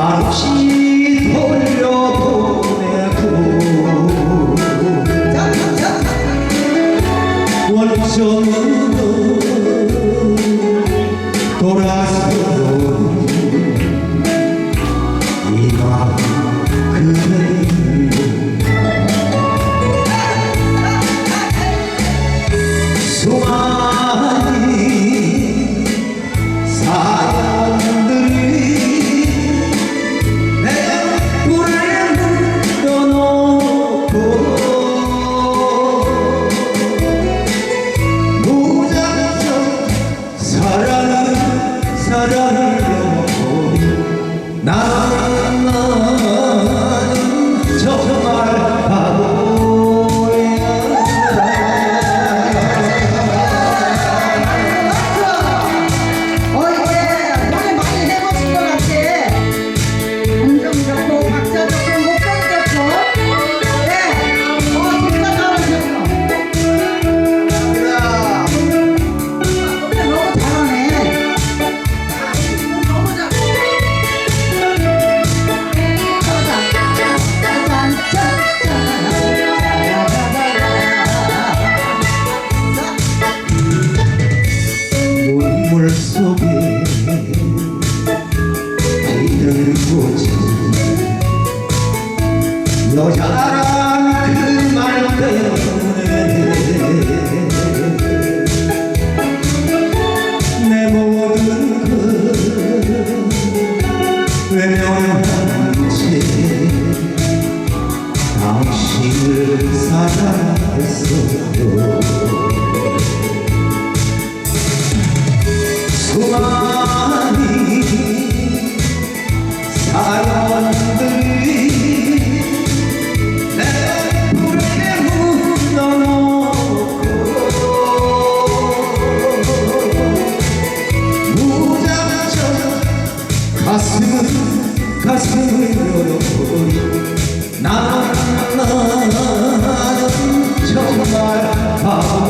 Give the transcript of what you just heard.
말없이 돌려보내고. 원정으로 돌아서는 이만 그대입니다 수많은 아. 별 속에 비를 꽂은 여자라 흘려버린 나는 정말 바보